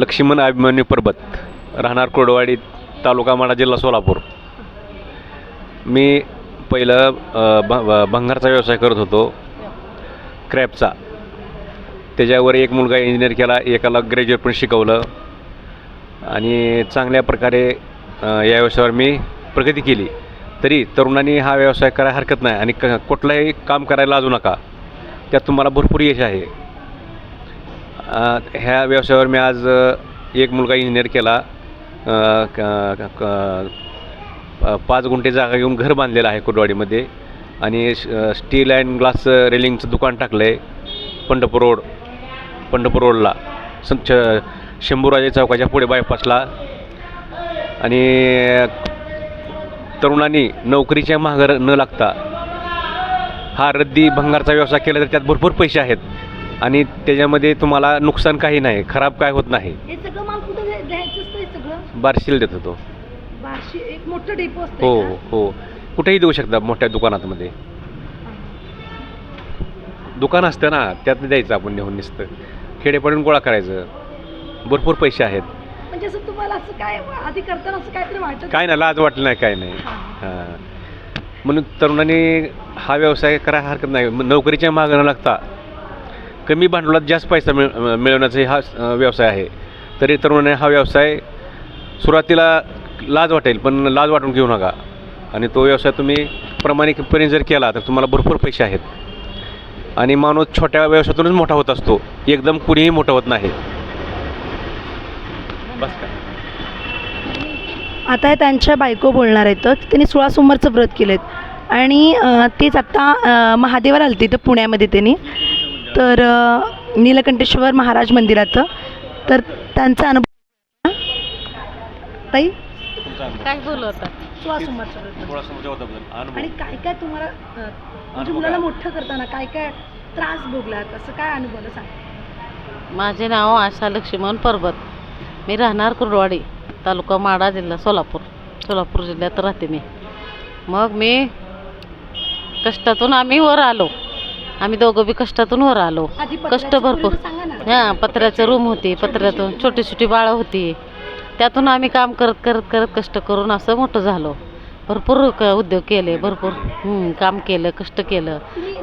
लक्ष्मण अभिमन्यू पर्वत राहणार कोडवाडी तालुका माडा जिल्हा सोलापूर. मी पहिलं भ भंगारचा व्यवसाय करत होतो क्रॅपचा. त्याच्यावर एक मुलगा इंजिनियर केला एकाला ग्रॅज्युएट पण शिकवलं. आणि चांगल्या प्रकारे या व्यवसायावर मी प्रगती केली. तरी तरुणांनी हा व्यवसाय करायला हरकत नाही आणि क कुठलंही काम करायला लाजू नका. त्यात तुम्हाला भरपूर यश आहे. ह्या व्यवसायावर मी आज एक मुलगा इंजिनियर केला. पाच गुंठे जागा घेऊन घर बांधलेलं आहे कुटवाडीमध्ये आणि श- स्टील अँड ग्लास रेलिंगचं दुकान टाकलं आहे पंढरपूर रोड पंढरपूर रोडला. संच शंभूराजे चौकाच्या पुढे बायपासला आणि तरुणांनी नोकरीच्या मागं न लागता हा रद्दी भंगारचा व्यवसाय केला तर त्यात भरपूर पैसे आहेत. आणि त्याच्यामध्ये तुम्हाला नुकसान काही नाही खराब काय होत नाही. हे सगळं माल कुठं द्या- द्यायचं असतं हे सगळं? बारशील देत होतो. बारशे एक मोठं डेपो असतं हो हो. कुठेही देऊ शकता मोठ्या दुकानातमध्ये दुकान असतं ना त्यात द्यायचं आपण नेऊन नुसतं. खेडेपाडून गोळा करायचं. भरपूर पैसे आहेत. म्हणजे असं तुम्हाला असं काय आधी करताना असं काहीतरी वाटत काय ना लाज वाटलं नाही काय नाही. हां. हां. म्हणून तरुणांनी हा व्यवसाय करायला हरकत नाही. म- नोकरीच्या मागं न लागता कमी भांडवलात जास्त पैसा मिळ मिळवण्याचा हा व्यवसाय आहे. तरी तरुणाने हा व्यवसाय सुरुवातीला लाज वाटेल पण लाज वाटून घेऊ नका. आणि तो व्यवसाय तुम्ही प्रामाणिकपणे जर केला तर तुम्हाला भरपूर पैसे आहेत. आणि माणूस छोट्या व्यवसायातूनच मोठा होत असतो. एकदम कुणीही मोठं होत नाही. बस का? आता त्यांच्या बायको बोलणार आहेत. त्यांनी सोळा सोमवारचं व्रत केलं आहेत आणि तेच आत्ता महादेवाला आलते तर पुण्यामध्ये त्यांनी. तर नीलकंठेश्वर महाराज मंदिराचं. तर त्यांचा अनुभव ताई? काय आणि काय काय तुम्हाला म्हणजे मुलाला काय? मोठं करताना काय काय त्रास भोगलात असं काय अनुभव सांग. माझे नाव आशा लक्ष्मण पर्वत मी राहणार कुर्डवाडी तालुका माडा जिल्हा सोलापूर. सोलापूर जिल्ह्यात राहते मी. मग मी कष्टातून आम्ही वर आलो. आम्ही दोघं बी कष्टातून वर आलो. कष्ट भरपूर. हां पत्र्याचं रूम होती पत्र्यातून छोटी छोटी बाळं होती. त्यातून आम्ही काम करत करत करत कष्ट करून असं मोठं झालो. भरपूर क उद्योग केले भरपूर. काम केलं कष्ट केलं.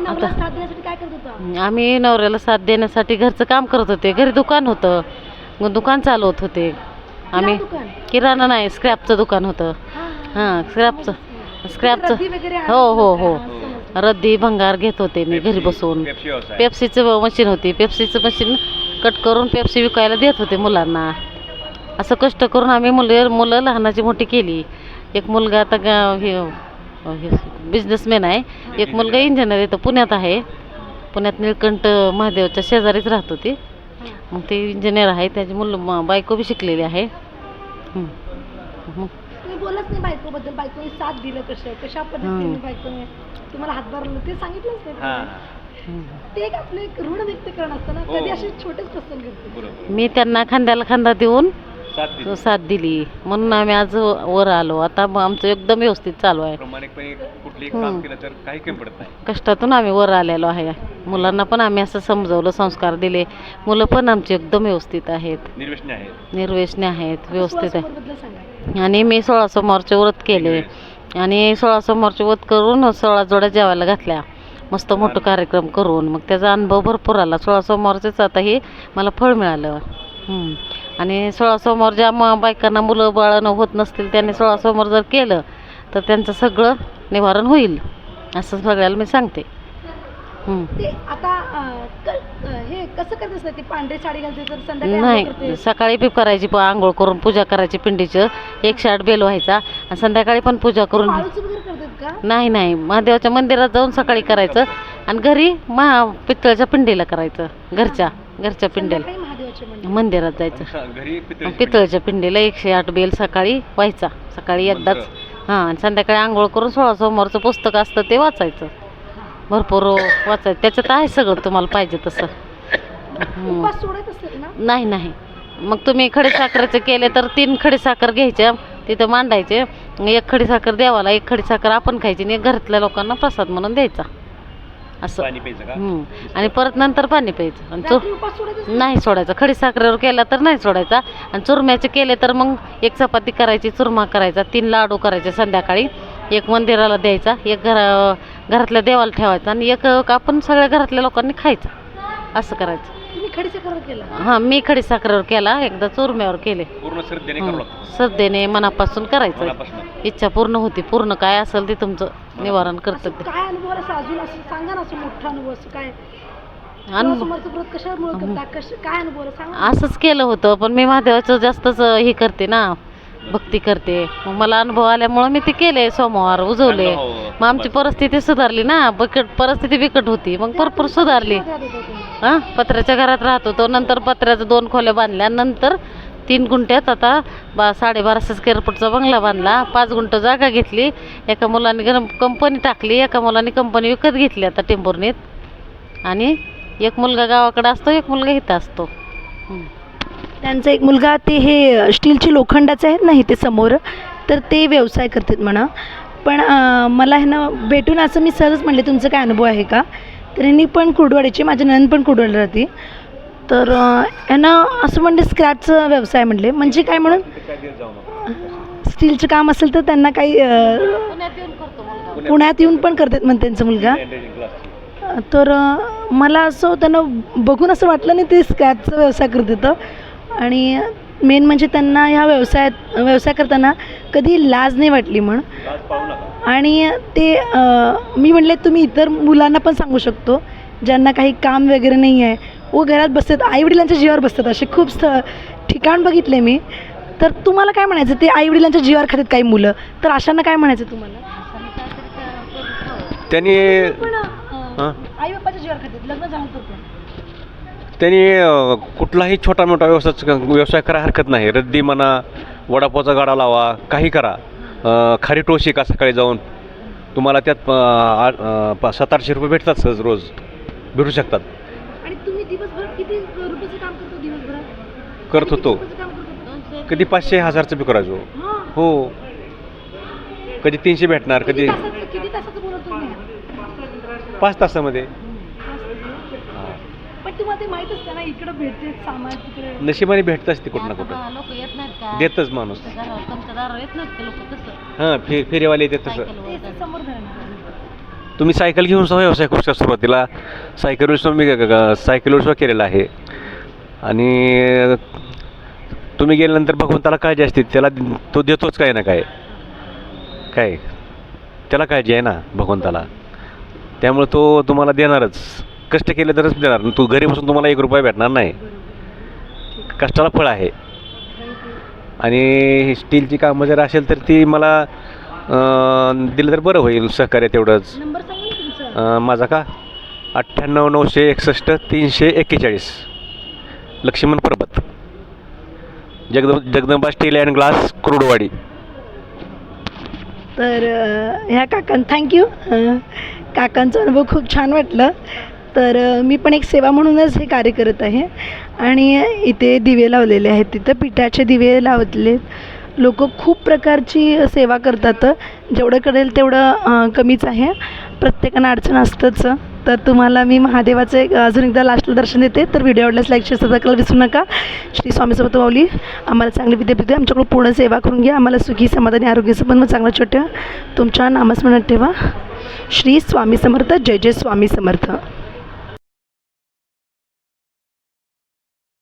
होता? आम्ही नवऱ्याला साथ देण्यासाठी घरचं काम करत होते. घरी दुकान होतं. मग दुकान चालवत होते. आम्ही किराणा नाही स्क्रॅपचं दुकान होतं. हां, स्क्रॅपचं स्क्रॅपचं हो हो हो. रद्दी भंगार घेत होते मी घरी बसून. पेप्सीचं मशीन होती. पेप्सीचं मशीन कट करून पेप्सी विकायला देत होते मुलांना. असं कष्ट करून आम्ही मुलं मुलं लहानाची मोठी केली. एक मुलगा आता गा- हे बिझनेसमॅन आहे. एक मुलगा इंजिनियर आहे तो पुण्यात आहे. पुण्यात निळकंठ महादेवच्या शेजारीच राहत होती. मग ते इंजिनियर आहे त्याची मुलं बायको बी शिकलेली आहे. मग तुम्ही बोलत नाही बायकोबद्दल बायकोने साथ दिलं कसं कशा पद्धतीने. बायकोने तुम्हाला हातभार लावलं ते सांगितलंच नाही तुम्ही. ते एक आपलं एक ऋण व्यक्त करणं असतं ना हो. कधी असे छोटेच प्रसंग येतात. बरोबर मी त्यांना खांद्याला खांदा देऊन साथ दिली. साथ दिली म्हणून आम्ही आज वर आलो आता मग आमचं एकदम व्यवस्थित चालू आहे प्रामाणिकपणे कुठलीही हम्म. काम केलं तर काही कमी पडत नाही कष्टातून आम्ही वर आलेलो आहे मुलांना पण आम्ही असं समजवलं संस्कार दिले. मुलं पण आमची एकदम व्यवस्थित आहेत. निर्वेशनी आहे निर्वेशने आहेत व्यवस्थित आहे. आणि मी सोळा सोमवारचे व्रत केले. आणि सोळा सोमवारचे व्रत करून सोळा जोड्या जेवायला घातल्या. मस्त मोठं कार्यक्रम करून. मग त्याचा अनुभव भरपूर आला. सोळा सोमवारचेच आता हे मला फळ मिळालं. हं. आणि सोळा सोमवार ज्या म बायकांना मुलं बाळानं होत नसतील त्यांनी सोळा सोमवार जर केलं तर त्यांचं सगळं निवारण होईल. असं सगळ्याला मी सांगते. ते आता अं, क- अं, हे कसं करतेस ना ती पांढरी साडी घालते तर संध्याकाळी आंघोळ नाही करते. सकाळी बी करायची प- आंघोळ करून पूजा करायची पिंडीचं. एक शाट बेल व्हायचा आणि संध्याकाळी पण पूजा करून वाळूचं वगैरे करतात का? नाही नाही. महादेवाच्या मंदिरात जाऊन सकाळी करायचं आणि घरी महा पितळच्या पिंडीला करायचं. घरच्या घरच्या पिंडीला. संध्याकाळी महादेवाचे मंदिर मंदिरात जायचं. घरी पितळी पितळच्या पिंडीला एकशे आठ बेल सकाळी व्हायचा. सकाळी एकदाच. हां आणि संध्याकाळी आंघोळ करून सोळा सोमवारचं पुस्तक असतं ते वाचायचं. भरपूर वाचायचं. त्याच्यात आहे सगळं तुम्हाला पाहिजे तसं. नाही नाही. मग तुम्ही खडीसाखरेचे केले तर तीन खडीसाखर घ्यायच्या तिथं मांडायचे. एक खडीसाखर देवाला एक खडीसाखर आपण खायची आणि एक घरातल्या लोकांना प्रसाद म्हणून द्यायचा. असं. आणि परत नंतर पाणी प्यायचं. आणि चुर नाही सोडायचा. खडी साखरेवर केला तर नाही सोडायचा. आणि चुरम्याचे केले तर मग एक चपाती करायची चुरमा करायचा तीन लाडू करायचे संध्याकाळी. एक मंदिराला द्यायचा. एक घरा घरातल्या देवाला ठेवायचा आणि एक आपण सगळ्या घरातल्या लोकांनी खायचा. असं करायचं. तुम्ही खडीसाखर केला? हां मी खडी साखरेवर केला. एकदा चुरम्यावर केले. पूर्ण श्रद्धेने हं. करावं लागतं. श्रद्धेने मनापासून करायचं. मनापासून. इच्छा पूर्ण होती. पूर्ण काय असेल ते तुमचं निवारण करतात असं काय अनुभव आला असं अजून असं सांगा ना असं मोठा अनुभव असं काय? अनुभव समोरचं व्रत कशामुळे करता? काय अनुभव आला सांगा ना. असंच केलं होतं पण मी महादेवाचं जास्तच हे करते ना. भक्ती करते. मग मला अनुभव आल्यामुळं मी ते केले सोमवार उजवले. मग आमची परिस्थिती सुधारली ना बिकट परिस्थिती बिकट होती. मग भरपूर सुधारली. हां पत्र्याच्या घरात राहत होतो. नंतर पत्र्याच्या दोन खोल्या बांधल्या. नंतर तीन गुंठ्यात आता बा साडेबाराशे स्क्वेअर फूटचा बंगला बांधला. पाच गुंठ जागा घेतली. एका मुलाने गरम कंपनी टाकली. एका मुलाने कंपनी विकत घेतली आता टेंभुर्णीत. आणि एक मुलगा गावाकडे असतो एक मुलगा इथं असतो. त्यांचा एक मुलगा ते हे स्टीलचे लोखंडाचे आहेत ना इथे समोर तर ते व्यवसाय करतात म्हणा. पण मला हे ना भेटून असं मी सहजच म्हणले तुमचं काय अनुभव आहे का? तर यांनी पण कुडवाडीची माझी नंद पण कुडवाडीला राहते. तर ह्यानं यांना असं म्हणले स्क्रॅपचं व्यवसाय म्हणले. म्हणजे काय म्हणून? स्टीलचं काम असेल तर त्यांना काही पुण्यात येऊन पण करतात म्हण त्यांचा मुलगा. तर मला असं त्यांना बघून असं वाटलं नाही ते स्क्रॅपचा व्यवसाय करत होतं आणि मेन म्हणजे त्यांना ह्या व्यवसायात व्यवसाय करताना कधी लाज नाही वाटली म्हण. आणि ते मी म्हणले तुम्ही इतर मुलांना पण सांगू शकतो ज्यांना काही काम वगैरे नाही आहे. व घरात बसतात आईवडिलांच्या जीवावर बसतात. असे खूप स्थळ ठिकाण बघितले मी. तर तुम्हाला काय म्हणायचं? ते आईवडिलांच्या जीवावर खातात काही मुलं. तर अशांना काय म्हणायचं तुम्हाला? त्यांनी आई बापाच्या जीवावर खातात. लग्न झालं. त्यांनी कुठलाही छोटा मोठा व्यवसाय व्यवसाय करा हरकत नाही. रद्दी म्हणा वडापावचा गाडा लावा काही करा. खारी टोशी का सकाळी जाऊन? तुम्हाला त्यात सात आठशे रुपये भेटतात सहज रोज. भेटू शकतात. करतो होतो. कधी पाचशे हजारचं बी करायचो. हां. कधी तीनशे भेटणार कधी पाच तासामध्ये. पण तुम्हाला ते माहीत असतं ना इकडं भेटते सामान तिकडे. नशिबाने भेटतंच ते कुठं ना कुठं. लोक येत नाहीत का? देतच माणूस. दारावर तुमच्या दारावर येत नाहीत लोक? कसं हां फे फेरीवाले येतात तसं. सायकलवर ते समोर. तुम्ही सायकल घेऊन सुद्धा व्यवसाय करू शकता सुरुवातीला. सायकल सुद्धा मी ग- ग- सायकलवर सुद्धा केलेला आहे. आणि तुम्ही गेल्यानंतर भगवंताला काळजी असते त्याला तो देतोच काय ना काय काय? त्याला काळजी आहे ना भगवंताला. त्यामुळे तो तुम्हाला देणारच. कष्ट केले तरच देणार. तू घरी बसून तुम्हाला एक रुपया भेटणार नाही. कष्टाला फळ आहे. आणि स्टीलची कामं जर असेल तर ती मला दिलं तर बरं होईल सहकार्य तेवढंच. माझा का? अठ्ठ्याण्णव नऊशे एकसष्ट तीनशे एक्केचाळीस. Laxman Parvat. जगदं Jagdamba steel and glass Kurduwadi. तर ह्या काकां थँक्यू. काकांचा अनुभव खूप छान वाटलं. तर मी पण एक सेवा म्हणूनच हे कार्य करत आहे. आणि इथे दिवे लावलेले आहेत. तिथं पिठाचे दिवे लावले लोक खूप प्रकारची सेवा करतात. जेवढं करेल तेवढं कमीच आहे. प्रत्येकानं अडचण असतंच. तर तुम्हाला मी महादेवाचं एक अजून एकदा लास्टला दर्शन देते. तर व्हिडिओ आवडल्यास लाईक शेअर सबस्क्राईब करायला विसरू नका. श्री स्वामीसोबत समर्थ माऊली आम्हाला चांगली विद्यापीठ आमच्याकडून पूर्ण सेवा करून घ्या. आम्हाला सुखी समाधानी आरोग्याचं पण चांगलं छोट्या तुमच्या नामस्मरणात ठेवा. श्री स्वामी समर्थ. जय जय स्वामी समर्थ.